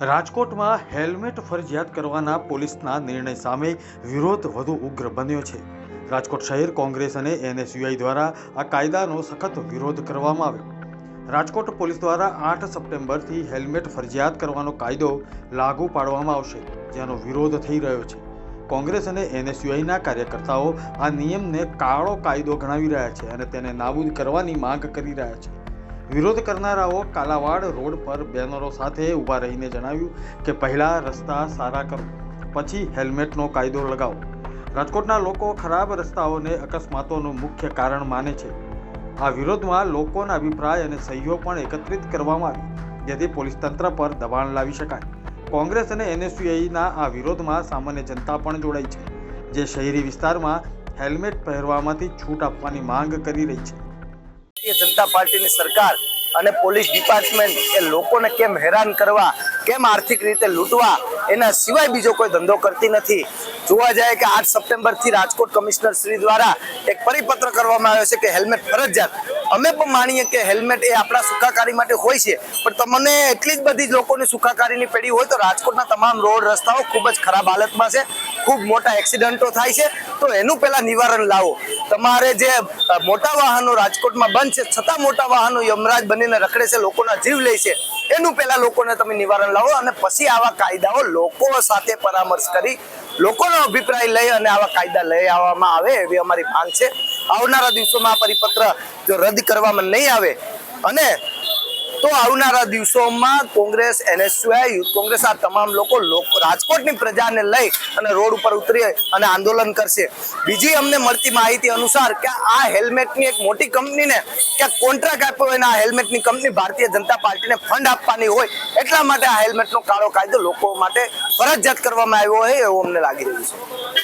રાજકોટમાં હેલ્મેટ ફરજિયાત કરવાના પોલીસના નિર્ણય સામે વિરોધ વધુ ઉગ્ર બન્યો છે. રાજકોટ શહેર કોંગ્રેસ અને એનએસયુઆઈ દ્વારા આ કાયદાનો સખત વિરોધ કરવામાં આવ્યો. રાજકોટ પોલીસ દ્વારા આઠ સપ્ટેમ્બરથી હેલ્મેટ ફરજિયાત કરવાનો કાયદો લાગુ પાડવામાં આવશે, જેનો વિરોધ થઈ રહ્યો છે. કોંગ્રેસ અને એનએસયુઆઈના કાર્યકર્તાઓ આ નિયમને કાળો કાયદો ગણાવી રહ્યા છે અને તેને નાબૂદ કરવાની માંગ કરી રહ્યા છે. વિરોધ કરનારાઓ કાલાવાડ રોડ પર બેનરો સાથે ઊભા રહીને જણાવ્યું કે પહેલાં રસ્તા સારા કરો, પછી હેલ્મેટનો કાયદો લગાવો. રાજકોટના લોકો ખરાબ રસ્તાઓને અકસ્માતોનું મુખ્ય કારણ માને છે. આ વિરોધમાં લોકોના અભિપ્રાય અને સહીઓ પણ એકત્રિત કરવામાં આવી, જેથી પોલીસ તંત્ર પર દબાણ લાવી શકાય. કોંગ્રેસ અને એનએસયુઆઈના આ વિરોધમાં સામાન્ય જનતા પણ જોડાઈ છે, જે શહેરી વિસ્તારમાં હેલ્મેટ પહેરવામાંથી છૂટ આપવાની માંગ કરી રહી છે. ભારતીય જનતા પાર્ટીની સરકાર અને પોલીસ ડિપાર્ટમેન્ટ એ લોકોને કેમ હેરાન કરવા, કેમ આર્થિક રીતે લૂંટવા, એના સિવાય બીજો કોઈ ધંધો કરતી નથી. જોવા જાય કે આઠ સપ્ટેમ્બરથી રાજકોટ કમિશનર શ્રી દ્વારા એક પરિપત્ર કરવામાં આવ્યો છે કે હેલ્મેટ ફરજિયાત. અમે પણ માનીએ કે હેલ્મેટ એ આપણા સુખાકારી માટે હોય છે, પણ તમને એટલી જ બધી લોકોની સુખાકારીની પેઢી હોય તો રાજકોટના તમામ રોડ રસ્તાઓ ખૂબ જ ખરાબ હાલતમાં છે, ખૂબ મોટા એક્સિડન્ટો થાય છે. તો એનું પહેલાં નિવારણ લાવો. તમારે જે મોટા વાહનો રાજકોટમાં બંધ છે, છતાં મોટા વાહનો યમરાજ બનીને રખડે છે, લોકોના જીવ લે છે, એનું પહેલા લોકોને તમે નિવારણ લાવો અને પછી આવા કાયદાઓ લોકો સાથે પરામર્શ કરી લોકોનો અભિપ્રાય લઈ અને આવા કાયદા લઈ આવવામાં આવે એવી અમારી માંગ છે. આવનારા દિવસોમાં આ પરિપત્ર જો રદ કરવામાં નહીં આવે અને તો આવનારા દિવસોમાં કોંગ્રેસ, એનએસયુઆઈ યુથ કોંગ્રેસ આ તમામ લોકો રાજકોટની પ્રજાને લઈ અને રોડ ઉપર ઉતરી અને આંદોલન કરશે. બીજી અમને મળતી માહિતી અનુસાર કે આ હેલ્મેટની એક મોટી કંપનીને કે કોન્ટ્રાક્ટ આપ્યો હોય અને આ હેલ્મેટની કંપની ભારતીય જનતા પાર્ટીને ફંડ આપવાની હોય, એટલા માટે આ હેલ્મેટનો કાળો કાયદો લોકો માટે ફરજિયાત કરવામાં આવ્યો હોય એવું અમને લાગી રહ્યું છે.